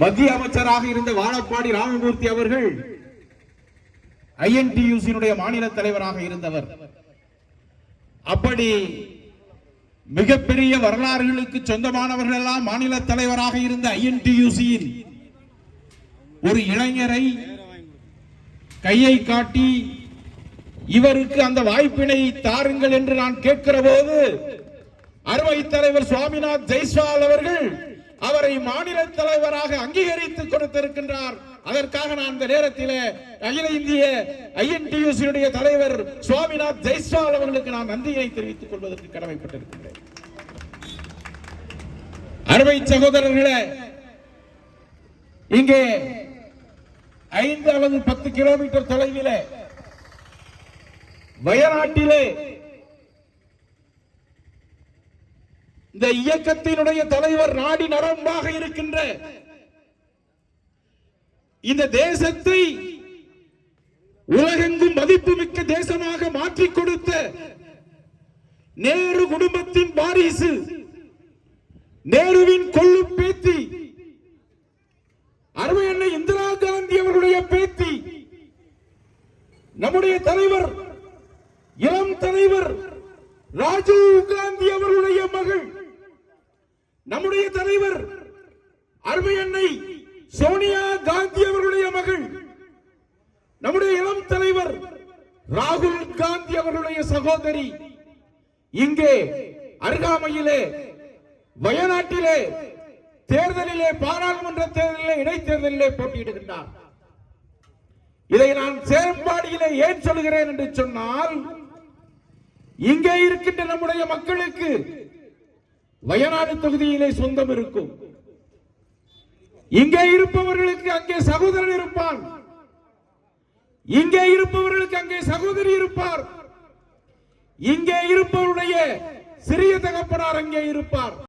மத்திய அமைச்சராக இருந்த வாழப்பாடி ராமமூர்த்தி அவர்கள் ஐஎன்டியூசியினுடைய மாநில தலைவராக இருந்தவர். அப்படி மிகப்பெரிய வரலாறுகளுக்கு சொந்தமானவர்கள் எல்லாம் மாநில தலைவராக இருந்த ஐஎன்டியூசியின் ஒரு இளைஞரை கையை காட்டி இவருக்கு அந்த வாய்ப்பினை தாருங்கள் என்று நான் கேட்கிற போது அருமை தலைவர் சுவாமிநாத் ஜெய்ஸ்வால் அவர்கள் அவரை மாநில தலைவராக அங்கீகரித்து கொடுத்திருக்கின்றார். அதற்காக நான் இந்த நேரத்தில் அகில இந்திய ஐஎன்டியூசியுடைய தலைவர் சுவாமிநாத் ஜெய்ஸ்வால் அவர்களுக்கு நான் நன்றியை தெரிவித்துக் கொள்வதற்கு கடமைப்பட்டிருக்கின்றேன். அருமை சகோதரர்களே இங்கே ஐந்து அல்லது பத்து கிலோமீட்டர் தொலைவிலே வயநாட்டிலே இந்த இயக்கத்தினுடைய தலைவர் நாடி நரம்பாக இருக்கின்ற இந்த தேசத்தை உலகெங்கும் மதிப்புமிக்க தேசமாக மாற்றி கொடுத்த நேரு குடும்பத்தின் வாரிசு நேருவின் கொள்ளு பேத்தி அருமை அன்னை இந்திரா காந்தி அவர்களுடைய பேத்தி நம்முடைய தலைவர் இளம் தலைவர் ராஜீவ் காந்தி அவர்கள் நம்முடைய தலைவர் அருமை அன்னை சோனியா காந்தி அவர்களுடைய மகள் நம்முடைய இளம் தலைவர் ராகுல் காந்தி அவர்களுடைய சகோதரி இங்கே அருகாமையிலே வயநாட்டிலே தேர்தலிலே பாராளுமன்ற தேர்தலிலே இடைத்தேர்தலிலே போட்டியிடுகின்றார். இதை நான் சேரம்பாடியிலே ஏன் சொல்கிறேன் என்று சொன்னால் இங்கே இருக்கின்ற நம்முடைய மக்களுக்கு வயநாடு தொகுதியிலே சொந்தம் இருக்கும். இங்கே இருப்பவர்களுக்கு அங்கே சகோதரன் இருப்பான். இங்கே இருப்பவர்களுக்கு அங்கே சகோதரி இருப்பார். இங்கே இருப்பவருடைய சிறிய தகப்பனார் அங்கே இருப்பார்.